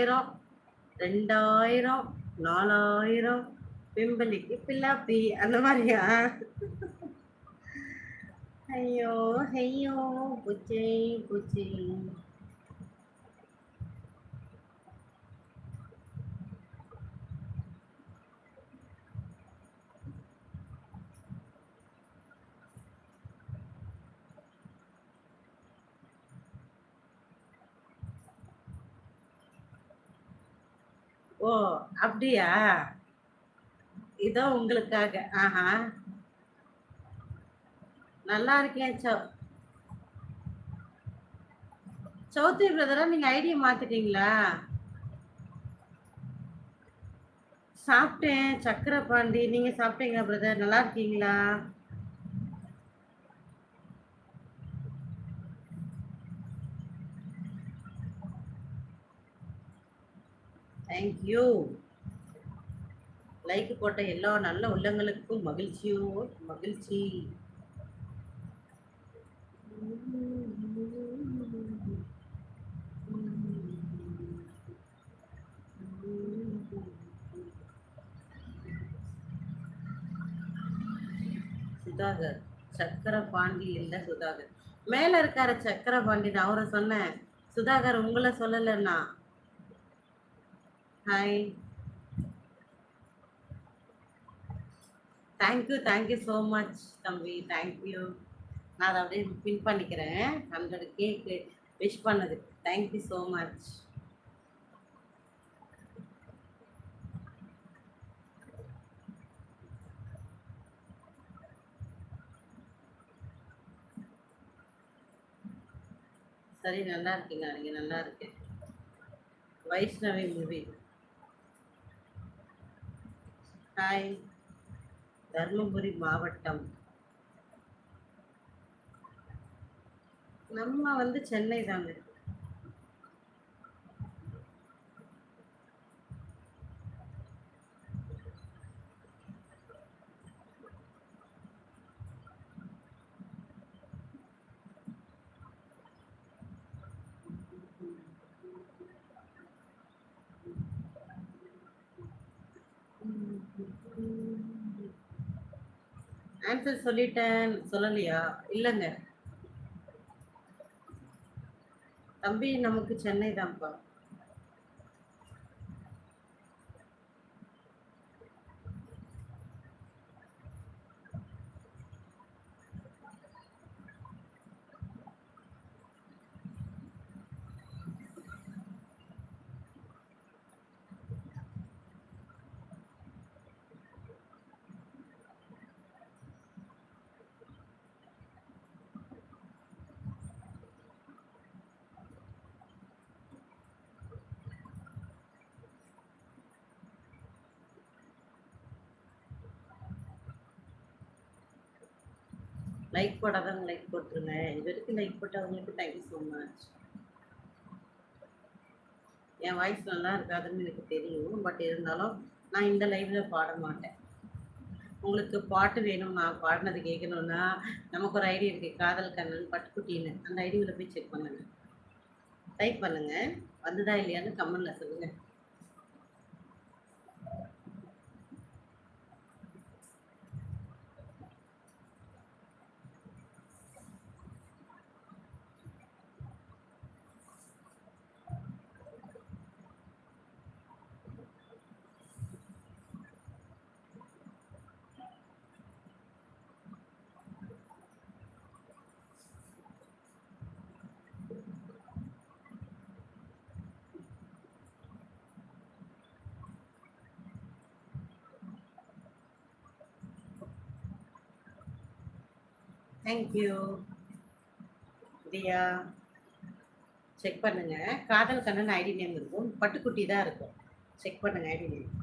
ஆயிரம் ரெண்டாயிரம் நாலாயிரம் பிம்பலிக்கு பில்லாப்பி அந்த மாதிரியா? ஐயோ ஐயோ புச்சை புச்சை. ஓ அப்படியா? இதோ உங்களுக்காக. ஆஹா. நல்லா இருக்கேன் சௌ. சௌத்ரி பிரதரா நீங்க ஐடியா மாத்திட்டீங்களா? சாப்பிட்டேன் சக்கரை பாண்டி. நீங்க சாப்பிட்டீங்களா பிரதர் நல்லா இருக்கீங்களா? தேங்க்யூ லைக் போட்ட எல்லா நல்ல உள்ளங்களுக்கும் மகிழ்ச்சியோ மகிழ்ச்சி. சுதாகர் சக்கர பாண்டி இல்ல சுதாகர். மேல இருக்கார சக்கர பாண்டி நான் அவரை சொன்னேன் சுதாகர் உங்களை சொல்லலைன்னா hi thank you thank you so much தம்பி. தேங்க்யூ நான் அதை அப்படியே பின் பண்ணிக்கிறேன். ஹண்ட்ரட் கேக்கு விஷ் பண்ணது. தேங்க்யூ ஸோ மச் சரி நல்லா இருக்கீங்க. நீங்கள் நல்லா இருக்கேன். வைஷ்ணவி மூவி ஹாய் தர்மபுரி மாவட்டம். நம்ம வந்து சென்னை தாங்க. ஆன்சர் சொல்லிட்டேன். சொல்லலையா? இல்லைங்க. தம்பி நமக்கு சென்னை தான்ப்பா. லைக் போடாதவங்க லைக் போட்டுருங்க இது வரைக்கும் லைக் போட்டவங்களுக்கு தேங்க்யூ ஸோ மச் என் வாய்ஸ் நல்லா இருக்காதுன்னு எனக்கு தெரியும். பட் இருந்தாலும் நான் இந்த லைவில் பாட மாட்டேன். உங்களுக்கு பாட்டு வேணும் நான் பாடினது கேட்கணும்னா நமக்கு ஒரு ஐடி இருக்குது காதல் கண்ணன் பட்டுக்குட்டின்னு. அந்த ஐடியில் போய் செக் பண்ணுங்கள் டைப் பண்ணுங்கள் வந்துதா இல்லையான்னு கமெண்டில் சொல்லுங்கள் தேங்க்யூ பிரியா செக் பண்ணுங்க. காதல் கண்ணன் ஐடி நேம் இருக்கும். பட்டுக்குட்டி தான் இருக்கும். செக் பண்ணுங்கள் ஐடி நேம்